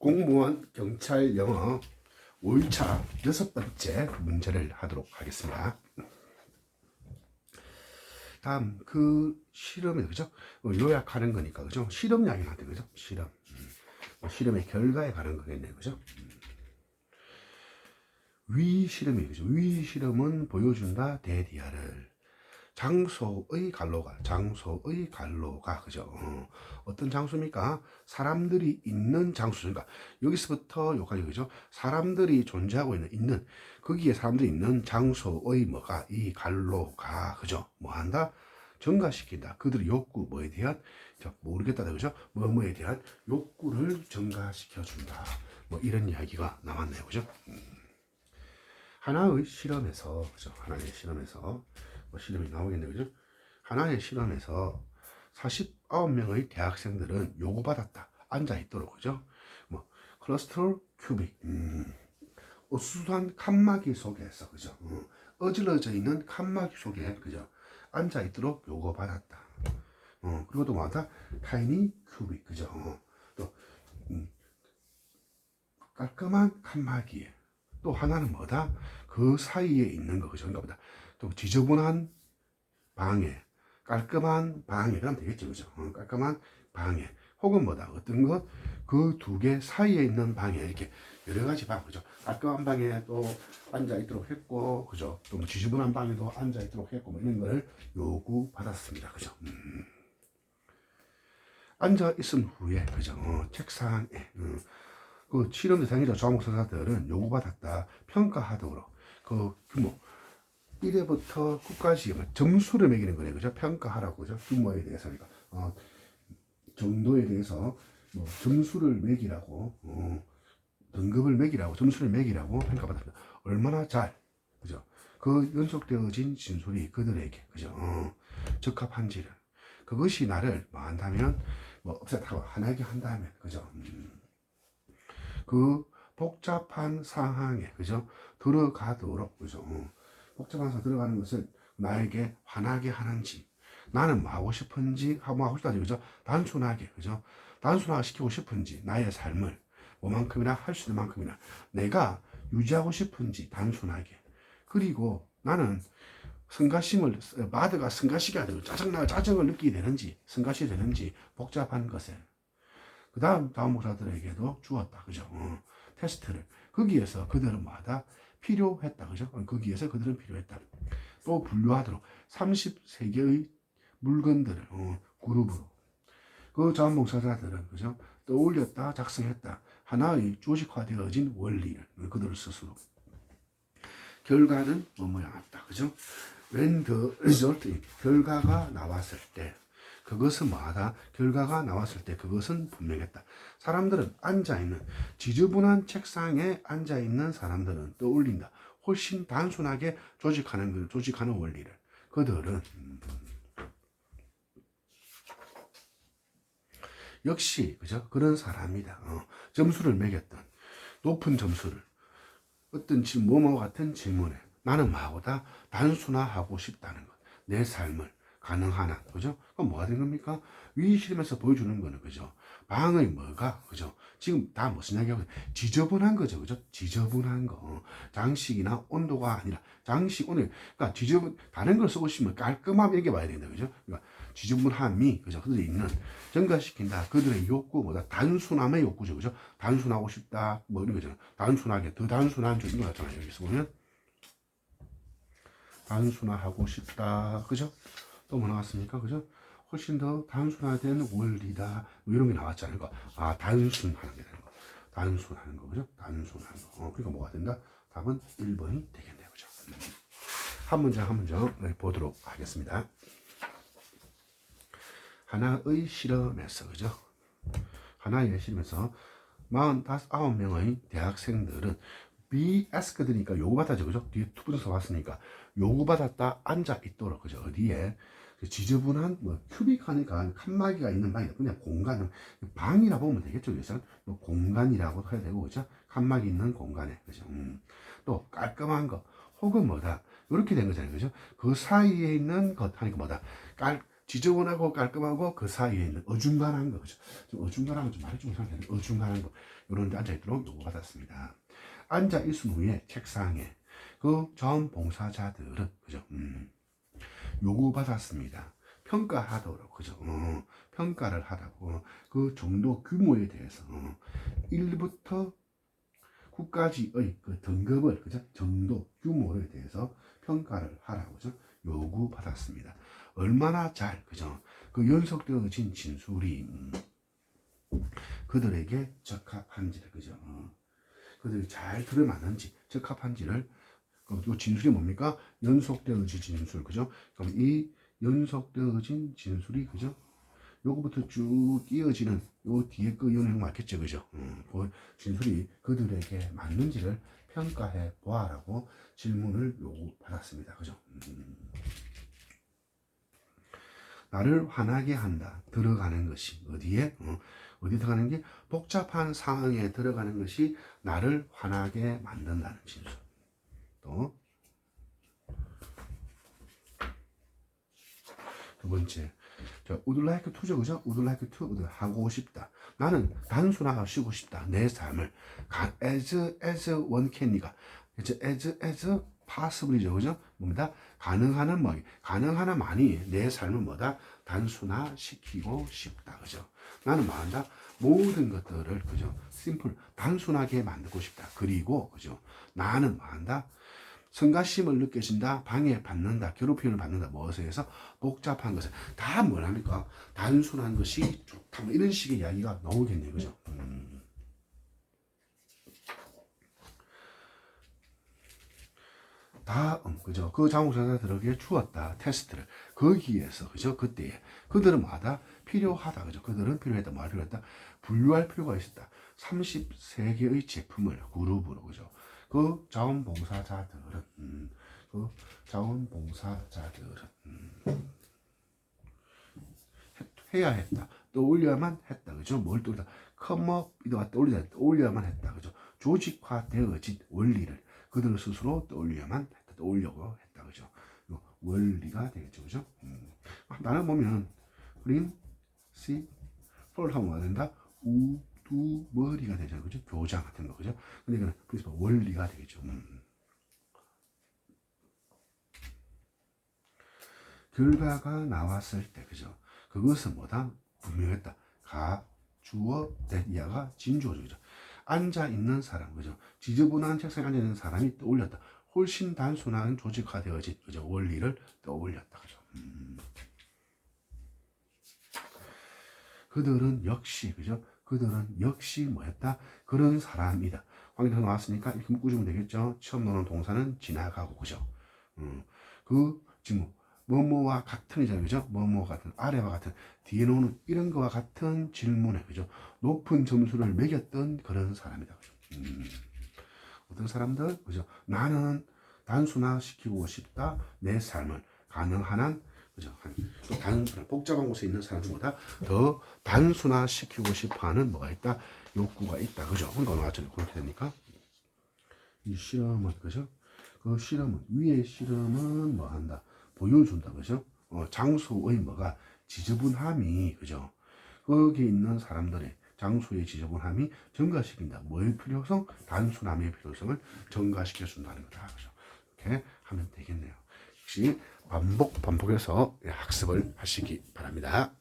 공무원 경찰 영어 5일차 여섯 번째 문제를 하도록 하겠습니다. 다음 그 실험에 그죠? 어, 요약하는 거니까 그죠? 실험 이야기한테 그죠? 실험 음. 뭐 실험의 결과에 관한 거겠네 그죠? 음. 위 실험이 그죠? 위 실험은 보여준다 대디아를 장소의 갈로가 장소의 갈로가 그죠? 어, 떤 장소입니까? 사람들이 있는 장소니까 여기서부터 여기까지 그죠? 사람들이 존재하고 있는 있는 거기에 사람들이 있는 장소의 뭐가 이 갈로가 그죠? 뭐 한다? 증가시킨다. 그들의 욕구 뭐에 대한 자, 모르겠다 그죠? 뭐 뭐에 대한 욕구를 증가시켜 준다. 뭐 이런 이야기가 나왔네요. 그죠? 음. 하나의 실험에서 그죠? 하나의 실험에서 뭐 실험이 나오겠네요. 그죠? 하나의 실험에서 49명의 대학생들은 요구받았다. 앉아있도록, 그죠? 뭐, 클러스터 큐빅, 음, 어수선한 칸막이 속에서, 그죠? 어, 어질러져 있는 칸막이 속에, 그죠? 앉아있도록 요구받았다. 어, 그리고 또 뭐다? 타이니 큐빅, 그죠? 어, 또, 음, 깔끔한 칸막이에. 또 하나는 뭐다? 그 사이에 있는 거, 그죠? 그러니까? 또 지저분한 방에, 깔끔한 그럼 되겠죠, 그죠? 어, 깔끔한 방에, 혹은 뭐다, 어떤 것, 그 두 개 사이에 있는 방에, 이렇게 여러 가지 방, 그죠? 깔끔한 방에 또 앉아있도록 했고, 그죠? 또뭐 지저분한 방에도 앉아있도록 했고, 뭐 이런 거를 요구받았습니다, 그죠? 음. 앉아있은 후에, 그죠? 어, 책상에, 어, 그 실험 대상이자 자목사사들은 요구받았다, 평가하도록, 그 규모, 1회부터 9까지 점수를 매기는 거네요. 그죠? 평가하라고. 그죠? 규모에 대해서. 그러니까, 어, 정도에 대해서 뭐 점수를 매기라고, 어, 등급을 매기라고, 점수를 매기라고 평가받았다. 얼마나 잘, 그죠? 그 연속되어진 진술이 그들에게, 그죠? 어, 적합한지를. 그것이 나를 뭐 한다면, 뭐, 없애다고 하나게 한다면, 그죠? 음. 그 복잡한 상황에, 그죠? 들어가도록, 그죠? 어. 복잡한 사 들어가는 것을 나에게 화나게 하는지 나는 뭐 하고 싶은지 하고 하고 싶다지 그죠? 단순하게 그죠? 단순하게 시키고 싶은지 나의 삶을 뭐만큼이나 할 수 있는 만큼이나 내가 유지하고 싶은지 단순하게. 그리고 나는 성가심을 마드가 성가시게 하고 짜증나 짜증을 느끼게 되는지 성가시 되는지 복잡한 것에 그 다음 다음 목사들에게도 주었다 그죠? 어, 테스트를. 거기에서 그들은 마다 필요했다. 그죠? 거기에서 그들은 필요했다. 또 분류하도록 33개의 물건들을 어, 그룹으로 그 자원봉사자들은 그죠? 떠올렸다, 작성했다. 하나의 조직화되어진 원리를 그들 스스로 결과는 뭐뭐였다. 그죠? When the result, 결과가 나왔을 때 그것은 뭐하다? 결과가 나왔을 때 그것은 분명했다. 사람들은 앉아있는, 지저분한 책상에 앉아있는 사람들은 떠올린다. 훨씬 단순하게 조직하는 걸, 조직하는 원리를. 그들은, 음, 역시, 그죠? 그런 사람이다. 어, 점수를 매겼던, 높은 점수를, 어떤 질, 뭐뭐 같은 질문에 나는 뭐하고다 단순화하고 싶다는 것. 내 삶을. 가능한 한, 그죠? 그럼 뭐가 된 겁니까? 위 실험에서 보여주는 거는, 그죠? 방의 뭐가, 그죠? 지금 다 무슨 이야기하고, 지저분한 거죠, 그죠? 지저분한 거. 장식이나 온도가 아니라, 장식, 오늘, 그러니까 지저분, 다른 걸 쓰고 싶으면 깔끔함 이렇게 봐야 된다, 그죠? 그러니까 지저분함이, 그죠? 그들이 있는, 증가시킨다. 그들의 욕구, 뭐다? 단순함의 욕구죠, 그죠? 단순하고 싶다, 뭐 이런 거잖아. 단순하게, 더 단순한 좀 이거 같잖아요, 여기서 보면. 단순화하고 싶다, 그죠? 또 뭐 나왔습니까? 그죠? 훨씬 더 단순화된 원리다. 뭐 이런 게 나왔잖아요. 그러니까 아, 단순하는 게 되는 거. 단순하는 거. 그죠? 단순한 거. 어, 그러니까 뭐가 된다? 답은 1번이 되겠네요. 그죠? 한 문장 한 문장 보도록 하겠습니다. 하나의 실험에서, 그죠? 하나의 실험에서 49명의 대학생들은 be asked니까 요구받았죠. 그죠? 뒤에 투부정사 왔으니까 요구받았다 앉아 있도록 그죠? 어디에 그 지저분한 뭐 큐빅 하니까 칸막이가 있는 방이 그냥 공간은 방이라 보면 되겠죠. 그래서 뭐 공간이라고 해야 되고 그죠? 칸막이 있는 공간에 그죠? 음. 또 깔끔한 거 혹은 뭐다 이렇게 된 거잖아요. 그죠? 그 사이에 있는 것 하니까 뭐다 깔 지저분하고 깔끔하고 그 사이에 있는 어중간한 거, 그죠? 좀 어중간한 거 좀 말이 좀 이상한데, 어중간한 거, 이런 데 앉아 있도록 요구받았습니다. 앉아 있은 후에 책상에 그 자원봉사자들은, 그죠? 음, 요구받았습니다. 평가하도록, 그죠? 어, 평가를 하라고. 그 정도 규모에 대해서, 어, 1부터 9까지의 그 등급을, 그죠? 정도, 규모에 대해서 평가를 하라고, 그죠? 요구받았습니다. 얼마나 잘, 그죠? 그 연속되어진 진술이, 음, 그들에게 적합한지를, 그죠? 어, 그들이 잘 들어맞는지, 적합한지를, 그, 요 진술이 뭡니까? 연속되어진 진술, 그죠? 그럼 이 연속되어진 진술이, 그죠? 요거부터 쭉 이어지는 요 뒤에 그 연행 맞겠죠, 그죠? 음, 그 진술이 그들에게 맞는지를 평가해 보아라고 질문을 요구 받았습니다, 그죠? 음. 나를 화나게 한다. 들어가는 것이 어디에? 어, 어디 들어가는 게 복잡한 상황에 들어가는 것이 나를 화나게 만든다는 진술. 또 두 번째, 자, would like to죠, 그죠? would like to, 하고 싶다. 나는 단순화하시고 싶다. 내 삶을 가, as as one can이가, 그죠? as as possibly죠, 그죠? 뭡니다? 가능하는 뭐, 가능하나 많이 내 삶을 뭐다 단순화시키고 싶다, 그죠? 나는 뭐한다? 모든 것들을 그죠? 심플 단순하게 만들고 싶다. 그리고 그죠? 나는 뭐한다? 성가심을 느껴진다, 방해받는다, 괴롭힘을 받는다, 무엇에 해서 복잡한 것을 다 뭐랍니까? 단순한 것이 좋다, 뭐 이런 식의 이야기가 나오겠네요, 그죠? 다음, 그죠? 그 자동차들에게 주었다, 테스트를. 거기에서, 그죠? 그때에. 그들은 뭐하다? 필요하다, 그죠? 그들은 필요했다, 뭐 필요했다? 분류할 필요가 있었다. 33개의 제품을 그룹으로, 그죠? 그 자원봉사자들은, 음, 그 자원봉사자들은, 음, 해- 해야 했다. 떠올려야만 했다. 그죠? 뭘 떠올리다. 컴업, 이동가 떠올리다. 떠올려야만 했다. 그죠? 조직화되어진 원리를 그들 스스로 떠올려야만 떠올려고 했다. 그죠? 이거 원리가 되겠죠. 그죠? 음. 아, 나는 보면, green, C, 펄 하면 뭐가 된다? 우, 두, 머리가 되잖아요. 그죠? 교장 같은 거. 그죠? 근데 이거는 principal, 원리가 되겠죠. 음. 결과가 나왔을 때, 그죠? 그것은 뭐다? 분명했다. 가, 주어, 대야가 진주어죠. 그죠? 앉아 있는 사람, 그죠? 지저분한 책상에 앉아 있는 사람이 떠올렸다. 훨씬 단순한 조직화되어진, 그죠? 원리를 떠올렸다. 그죠? 음. 그들은 역시, 그죠? 그들은 역시 뭐였다? 그런 사람이다. 확인해 나왔으니까 이렇게 묶어주면 되겠죠? 처음 나오는 동사는 지나가고, 그죠? 음. 그, 지금, 뭐뭐와 같은이잖아요. 그죠? 뭐뭐와 같은, 아래와 같은, 뒤에 나오는 이런 거와 같은 질문에, 그죠? 높은 점수를 매겼던 그런 사람이다. 그죠? 음. 어떤 사람들, 그죠? 나는 단순화시키고 싶다. 내 삶을 가능한 한, 그죠? 한, 또 단순한, 복잡한 곳에 있는 사람보다 더 단순화시키고 싶어 하는 뭐가 있다? 욕구가 있다. 그죠? 그러니까 아침에 그렇게 되니까. 이 실험은, 그죠? 그 실험은, 위의 실험은 뭐 한다? 보여준다. 그죠? 어, 장소의 뭐가 지저분함이, 그죠? 거기 있는 사람들의 장소의 지저분함이 증가시킨다. 뭐의 필요성? 단순함의 필요성을 증가시켜준다는 거다. 그죠? 이렇게 하면 되겠네요. 역시 반복, 반복해서 학습을 하시기 바랍니다.